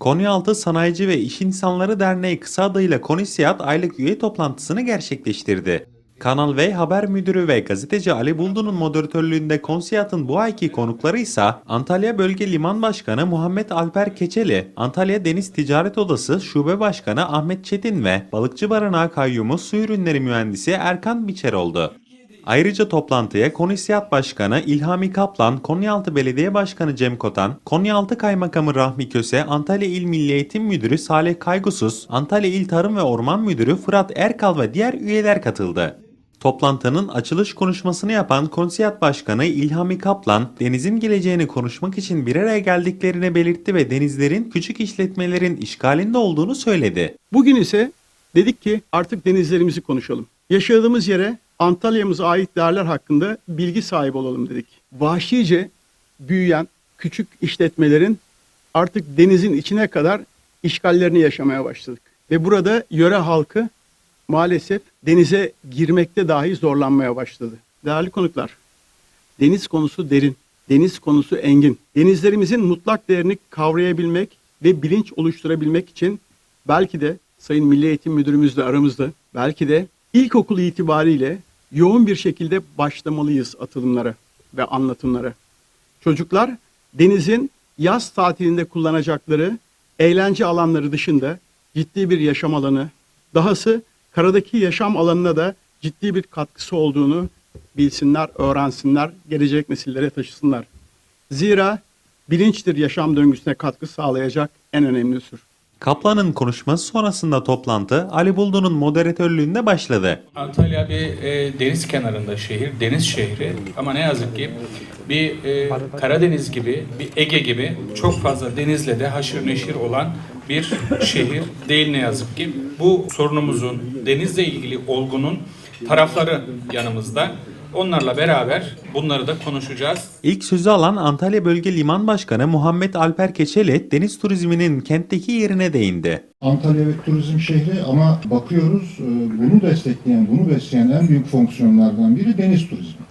Konyaaltı Sanayici ve İş İnsanları Derneği kısa adıyla Konisiyat aylık üye toplantısını gerçekleştirdi. Kanal V Haber Müdürü ve gazeteci Ali Buldu'nun moderatörlüğünde Konsiyat'ın bu ayki konukları ise Antalya Bölge Liman Başkanı Muhammed Alper Keçeli, Antalya Deniz Ticaret Odası Şube Başkanı Ahmet Çetin ve Balıkçı Barınağı Kayyumu Su Ürünleri Mühendisi Erkan Biçer oldu. Ayrıca toplantıya Konisiyat Başkanı İlhami Kaplan, Konyaaltı Belediye Başkanı Cem Kotan, Konyaaltı Kaymakamı Rahmi Köse, Antalya İl Milli Eğitim Müdürü Salih Kaygusuz, Antalya İl Tarım ve Orman Müdürü Fırat Erkal ve diğer üyeler katıldı. Toplantının açılış konuşmasını yapan Konsiyat Başkanı İlhami Kaplan, denizin geleceğini konuşmak için bir araya geldiklerini belirtti ve denizlerin küçük işletmelerin işgalinde olduğunu söyledi. Bugün ise dedik ki artık denizlerimizi konuşalım. Yaşadığımız yere Antalya'mıza ait değerler hakkında bilgi sahibi olalım dedik. Vahşice büyüyen küçük işletmelerin artık denizin içine kadar işgallerini yaşamaya başladık. Ve burada yöre halkı maalesef denize girmekte dahi zorlanmaya başladı. Değerli konuklar, deniz konusu derin, deniz konusu engin. Denizlerimizin mutlak değerini kavrayabilmek ve bilinç oluşturabilmek için belki de Sayın Milli Eğitim Müdürümüz de aramızda, belki de ilkokul itibariyle yoğun bir şekilde başlamalıyız atılımlara ve anlatımlara. Çocuklar denizin yaz tatilinde kullanacakları eğlence alanları dışında ciddi bir yaşam alanı, dahası karadaki yaşam alanına da ciddi bir katkısı olduğunu bilsinler, öğrensinler, gelecek nesillere taşısınlar. Zira bilinçtir yaşam döngüsüne katkı sağlayacak en önemli unsur. Kaplan'ın konuşması sonrasında toplantı Ali Buldu'nun moderatörlüğünde başladı. Antalya bir e, deniz kenarında şehir, deniz şehri ama ne yazık ki bir e, Karadeniz gibi, bir Ege gibi çok fazla denizle de haşır neşir olan bir şehir değil ne yazık ki. Bu sorunumuzun, denizle ilgili olgunun tarafları yanımızda. Onlarla beraber bunları da konuşacağız. İlk sözü alan Antalya Bölge Liman Başkanı Muhammed Alper Keçeli, deniz turizminin kentteki yerine değindi. Antalya ve turizm şehri ama bakıyoruz e, bunu destekleyen, bunu besleyen en büyük fonksiyonlardan biri deniz turizmi.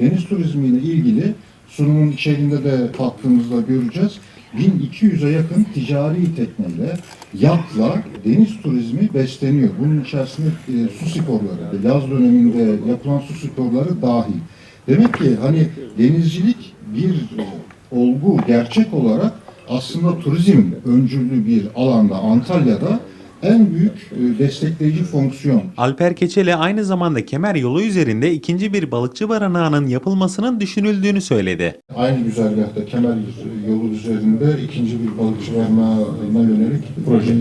Deniz turizmiyle ilgili sunumun içerisinde de baktığımızda göreceğiz. 1200'e yakın ticari tekneyle, yatla deniz turizmi besleniyor. Bunun içerisinde e, su sporları, yaz döneminde yapılan su sporları dahil. Demek ki hani denizcilik bir e, olgu, gerçek olarak aslında turizm öncüllü bir alanda Antalya'da en büyük e, destekleyici fonksiyon. Alper Keçeli aynı zamanda Kemer yolu üzerinde ikinci bir balıkçı barınağının yapılmasının düşünüldüğünü söyledi. Aynı güzergahta Kemer yolu üzerinde ikinci bir balıkçı barınağına yönelik proje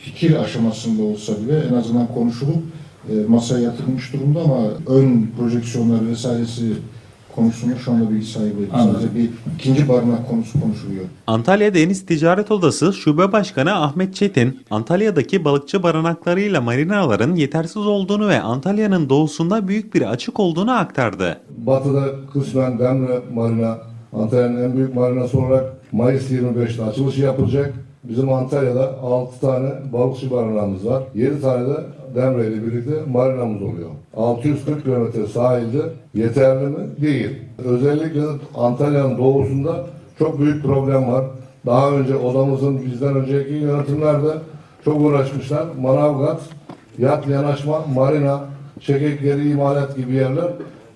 fikir aşamasında olsa bile en azından konuşulup e, masaya yatırılmış durumda ama ön projeksiyonları vesairesi konusunda şu anda bilgi sahibi değilim. Sadece bir ikinci barınak konusu konuşuluyor. Antalya Deniz Ticaret Odası Şube Başkanı Ahmet Çetin, Antalya'daki balıkçı barınaklarıyla marinaların yetersiz olduğunu ve Antalya'nın doğusunda büyük bir açık olduğunu aktardı. Batı'da kısmen Demre Marina, Antalya'nın en büyük marinası olarak Mayıs 25'te açılışı yapılacak. Bizim Antalya'da 6 tane balıkçı barınağımız var. 7 tane de Demre ile birlikte marinamız oluyor. 640 kilometre sahilde yeterli mi? Değil. Özellikle Antalya'nın doğusunda çok büyük problem var. Daha önce odamızın bizden önceki yönetimlerde çok uğraşmışlar. Manavgat, yat yanaşma, marina, çekek geri imalat gibi yerler.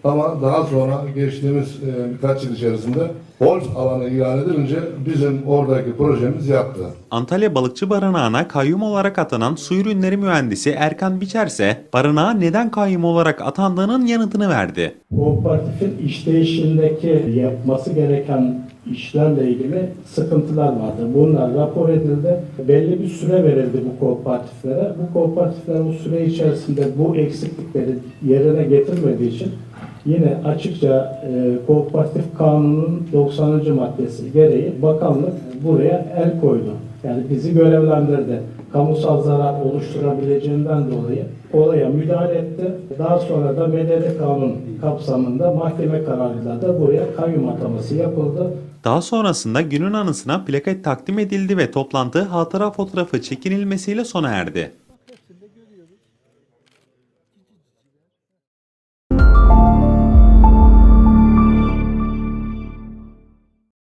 Ama daha sonra geçtiğimiz e, birkaç yıl içerisinde Holz alanı ilan edilince bizim oradaki projemiz yattı. Antalya Balıkçı Barınağı'na kayyum olarak atanan su ürünleri mühendisi Erkan Biçer ise barınağa neden kayyum olarak atandığının yanıtını verdi. kooperatifin işleyişindeki yapması gereken işlerle ilgili sıkıntılar vardı. Bunlar rapor edildi. Belli bir süre verildi bu kooperatiflere. Bu kooperatifler bu süre içerisinde bu eksiklikleri yerine getirmediği için yine açıkça e, kooperatif kanunun 90. maddesi gereği bakanlık buraya el koydu. Yani bizi görevlendirdi. Kamusal zarar oluşturabileceğinden dolayı olaya müdahale etti. Daha sonra da medeni kanun kapsamında mahkeme kararıyla da buraya kayyum ataması yapıldı. Daha sonrasında günün anısına plaket takdim edildi ve toplantı hatıra fotoğrafı çekinilmesiyle sona erdi.